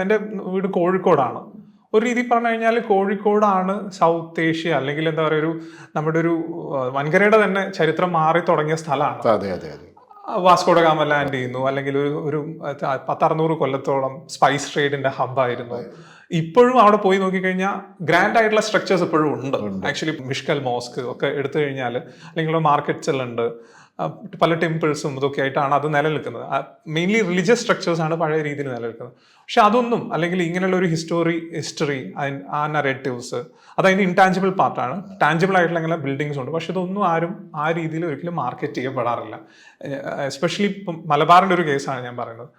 എന്റെ വീട് കോഴിക്കോടാണ്. ഒരു രീതി പറഞ്ഞു കഴിഞ്ഞാൽ കോഴിക്കോടാണ് സൗത്ത് ഏഷ്യ അല്ലെങ്കിൽ എന്താ പറയുക ഒരു നമ്മുടെ ഒരു വൻകരയുടെ തന്നെ ചരിത്രം മാറി തുടങ്ങിയ സ്ഥലമാണ്. അതെ അതെ അതെ. വാസ്കോഡ ഗാമ ലാൻഡ് ചെയ്യുന്നു. അല്ലെങ്കിൽ ഒരു ഒരു പത്തറുന്നൂറ് കൊല്ലത്തോളം സ്പൈസ് ട്രേഡിന്റെ ഹബ്ബായിരുന്നു ഇപ്പോഴും അവിടെ പോയി നോക്കിക്കഴിഞ്ഞാൽ ഗ്രാൻഡ് ആയിട്ടുള്ള സ്ട്രക്ചേഴ്സ് ഇപ്പോഴും ഉണ്ട്. ആക്ച്വലി മിഷ്കൽ മോസ്ക് ഒക്കെ എടുത്തു കഴിഞ്ഞാൽ അല്ലെങ്കിൽ മാർക്കറ്റ്സ് എല്ലാം ഉണ്ട്. പല ടെമ്പിൾസും ഇതൊക്കെ ആയിട്ടാണ് അത് നിലനിൽക്കുന്നത്. മെയിൻലി റിലീജിയസ് സ്ട്രക്ചേഴ്സ് ആണ് പഴയ രീതിയിൽ നിലനിൽക്കുന്നത്. പക്ഷെ അതൊന്നും അല്ലെങ്കിൽ ഇങ്ങനെയുള്ള ഒരു ഹിസ്റ്റോറി ഹിസ്റ്ററി ആ നറേറ്റീവ്സ് അത് അതിന്റെ ഇൻടാഞ്ചിബിൾ പാർട്ടാണ് ടാഞ്ചിബിൾ ആയിട്ടുള്ള ഇങ്ങനെ ബിൽഡിങ്സ് ഉണ്ട്. പക്ഷെ ഇതൊന്നും ആരും ആ രീതിയിൽ ഒരിക്കലും മാർക്കറ്റ് ചെയ്യപ്പെടാറില്ല. എസ്പെഷ്യലി ഇപ്പം മലബാറിന്റെ ഒരു കേസാണ് ഞാൻ പറയുന്നത്.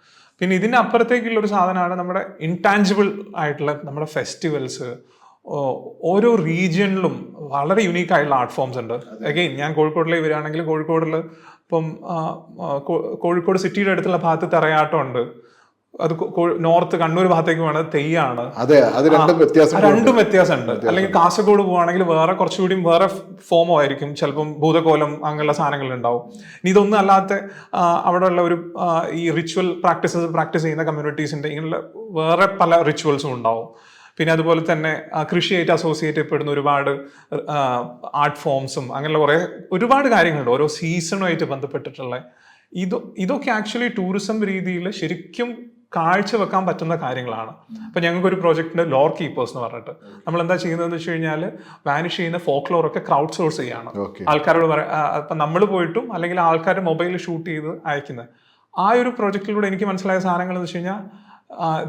പിന്നെ ഇതിനപ്പുറത്തേക്കുള്ള ഒരു സാധനമാണ് നമ്മുടെ ഇൻടാഞ്ചിബിൾ ആയിട്ടുള്ള നമ്മുടെ ഫെസ്റ്റിവൽസ് ഓരോ റീജിയനിലും വളരെ യുണീക്ക് ആയിട്ടുള്ള ആർട്ട് ഫോംസ് ഉണ്ട്. അഗെയിൻ ഞാൻ കോഴിക്കോട്ടിലേക്ക് വരികയാണെങ്കിൽ കോഴിക്കോടിൽ ഇപ്പം കോഴിക്കോട് സിറ്റിയുടെ അടുത്തുള്ള ഭാഗത്ത് തറയാട്ടം ഉണ്ട് അത് നോർത്ത് കണ്ണൂർ ഭാഗത്തേക്ക് വേണത് തെയ്യാണ്. രണ്ടും വ്യത്യാസം രണ്ടും വ്യത്യാസമുണ്ട്. അല്ലെങ്കിൽ കാസർഗോഡ് പോവാണെങ്കിൽ വേറെ കുറച്ചുകൂടി വേറെ ഫോമോ ആയിരിക്കും. ചിലപ്പം ഭൂതകോലം അങ്ങനെയുള്ള സാധനങ്ങൾ ഉണ്ടാവും. ഇനി ഇതൊന്നും അല്ലാത്ത അവിടെയുള്ള ഒരു ഈ റിച്വൽ പ്രാക്ടീസസ് പ്രാക്ടീസ് ചെയ്യുന്ന കമ്മ്യൂണിറ്റീസിന്റെ ഇങ്ങനെയുള്ള വേറെ പല റിച്വൽസും ഉണ്ടാവും. പിന്നെ അതുപോലെ തന്നെ കൃഷിയായിട്ട് അസോസിയേറ്റ് ചെയ്യപ്പെടുന്ന ഒരുപാട് ആർട്ട് ഫോംസും അങ്ങനെയുള്ള കുറേ ഒരുപാട് കാര്യങ്ങളുണ്ട്. ഓരോ സീസണുമായിട്ട് ബന്ധപ്പെട്ടിട്ടുള്ള. ഇത് ഇതൊക്കെ ആക്ച്വലി ടൂറിസം രീതിയിൽ ശരിക്കും കാഴ്ചവെക്കാൻ പറ്റുന്ന കാര്യങ്ങളാണ്. അപ്പൊ ഞങ്ങൾക്ക് ഒരു പ്രോജക്റ്റിന്റെ ലോർ കീപ്പേഴ്സ് എന്ന് പറഞ്ഞിട്ട്. നമ്മൾ എന്താ ചെയ്യുന്നതെന്ന് വെച്ച് കഴിഞ്ഞാൽ വാനിഷ് ചെയ്യുന്ന ഫോക്ലോർ ഒക്കെ ക്രൗഡ് സോഴ്സ് ചെയ്യാണ്. ആൾക്കാരോട് പറയാം അപ്പൊ നമ്മൾ പോയിട്ടും അല്ലെങ്കിൽ ആൾക്കാരുടെ മൊബൈലിൽ ഷൂട്ട് ചെയ്ത് അയക്കുന്നത് ആ ഒരു പ്രോജക്റ്റിലൂടെ എനിക്ക് മനസ്സിലായ സാധനങ്ങൾ എന്ന് വെച്ച് കഴിഞ്ഞാൽ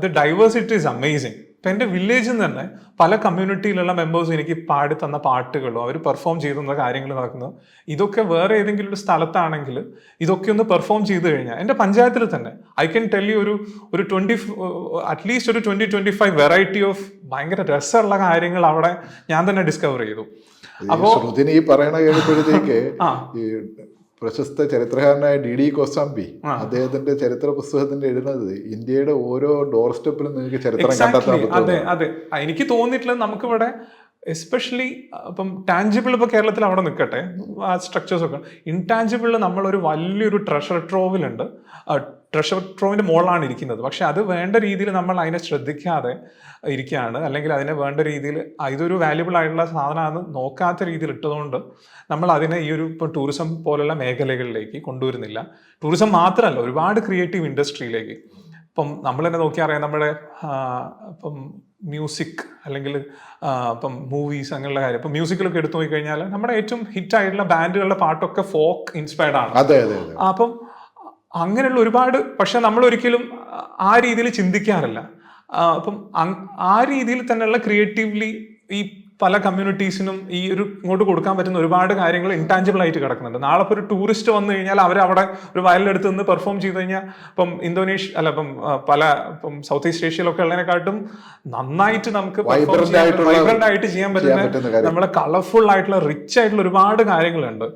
ദ ഡൈവേഴ്സിറ്റി ഇസ് അമേസിങ് ഇപ്പൊ എന്റെ വില്ലേജിൽ നിന്ന് തന്നെ പല കമ്മ്യൂണിറ്റിയിലുള്ള മെമ്പേഴ്സ് എനിക്ക് പാടി തന്ന പാട്ടുകളും അവർ പെർഫോം ചെയ്തു തന്ന കാര്യങ്ങൾ നടക്കുന്നത്. ഇതൊക്കെ വേറെ ഏതെങ്കിലും ഒരു സ്ഥലത്താണെങ്കിൽ ഇതൊക്കെ ഒന്ന് പെർഫോം ചെയ്ത് കഴിഞ്ഞാൽ എന്റെ പഞ്ചായത്തിൽ തന്നെ ഐ ക്യാൻ ടെൽ യു ഒരു ഒരു ട്വന്റി അറ്റ്ലീസ്റ്റ് ഒരു twenty twenty five variety of ഭയങ്കര രസമുള്ള കാര്യങ്ങൾ അവിടെ ഞാൻ തന്നെ ഡിസ്കവർ ചെയ്തു. അപ്പോൾ ഈ പറയണ കേൾക്കുമ്പോഴത്തേക്ക് പ്രശസ്ത ചരിത്രകാരനായ ഡി ഡി കോസാംബി അദ്ദേഹത്തിന്റെ ചരിത്ര പുസ്തകത്തിന്റെ എഴുതുന്നത് ഇന്ത്യയുടെ ഓരോ ഡോർ സ്റ്റെപ്പിലും നിങ്ങൾക്ക് ചരിത്രം കണ്ടെത്താൻ അതെ അതെ. എനിക്ക് തോന്നിയിട്ടുള്ളത് നമുക്കിവിടെ എസ്പെഷ്യലി ഇപ്പം ടാഞ്ചിബിൾ ഇപ്പോൾ കേരളത്തിൽ അവിടെ നിൽക്കട്ടെ. ആ സ്ട്രക്ചേഴ്സ് ഒക്കെ. ഇൻടാഞ്ചിബിളിൽ നമ്മളൊരു വലിയൊരു ട്രഷർ ട്രോവിലുണ്ട് ട്രഷർ ട്രോവിന്റെ മുകളിലാണ് ഇരിക്കുന്നത്. പക്ഷെ അത് വേണ്ട രീതിയിൽ നമ്മൾ അതിനെ ശ്രദ്ധിക്കാതെ ഇരിക്കുകയാണ്. അല്ലെങ്കിൽ അതിനെ വേണ്ട രീതിയിൽ ഇതൊരു വാല്യുബിൾ ആയിട്ടുള്ള സാധനമാണ് നോക്കാത്ത രീതിയിൽ ഇട്ടതുകൊണ്ട് നമ്മൾ അതിനെ ഈ ഒരു ഇപ്പം ടൂറിസം പോലുള്ള മേഖലകളിലേക്ക് കൊണ്ടുവരുന്നില്ല. ടൂറിസം മാത്രമല്ല ഒരുപാട് ക്രിയേറ്റീവ് ഇൻഡസ്ട്രിയിലേക്ക് ഇപ്പം നമ്മൾ തന്നെ നോക്കിയാൽ അറിയാം നമ്മുടെ ഇപ്പം മ്യൂസിക് അല്ലെങ്കിൽ ഇപ്പം മൂവീസ് അങ്ങനെയുള്ള കാര്യം. ഇപ്പം മ്യൂസിക്കിലൊക്കെ എടുത്തു നോക്കി കഴിഞ്ഞാൽ നമ്മുടെ ഏറ്റവും ഹിറ്റ് ആയിട്ടുള്ള ബാൻഡുകളുടെ പാട്ടൊക്കെ ഫോക്ക് ഇൻസ്പയർഡ് ആണ്. അപ്പം അങ്ങനെയുള്ള ഒരുപാട് പക്ഷെ നമ്മൾ ഒരിക്കലും ആ രീതിയിൽ ചിന്തിക്കാറില്ല. അപ്പം ആ രീതിയിൽ തന്നെയുള്ള ക്രിയേറ്റീവ്ലി ഈ പല കമ്മ്യൂണിറ്റീസിനും ഈ ഒരു ഇങ്ങോട്ട് കൊടുക്കാൻ പറ്റുന്ന ഒരുപാട് കാര്യങ്ങൾ ഇൻടാഞ്ചിബിൾ ആയിട്ട് കിടക്കുന്നുണ്ട്. നാളെ ഇപ്പോൾ ഒരു ടൂറിസ്റ്റ് വന്നു കഴിഞ്ഞാൽ അവർ അവിടെ ഒരു വയലിലെടുത്ത് നിന്ന് പെർഫോം ചെയ്ത് കഴിഞ്ഞാൽ ഇപ്പം ഇന്തോനേഷ്യ അല്ല ഇപ്പം പല ഇപ്പം സൗത്ത് ഈസ്റ്റ് ഏഷ്യയിലൊക്കെ ഉള്ളതിനെക്കാട്ടും നന്നായിട്ട് നമുക്ക് വൈബ്രന്റ് ആയിട്ട് ചെയ്യാൻ പറ്റുന്ന നമ്മളെ കളർഫുൾ ആയിട്ടുള്ള റിച്ച് ആയിട്ടുള്ള ഒരുപാട് കാര്യങ്ങളുണ്ട്.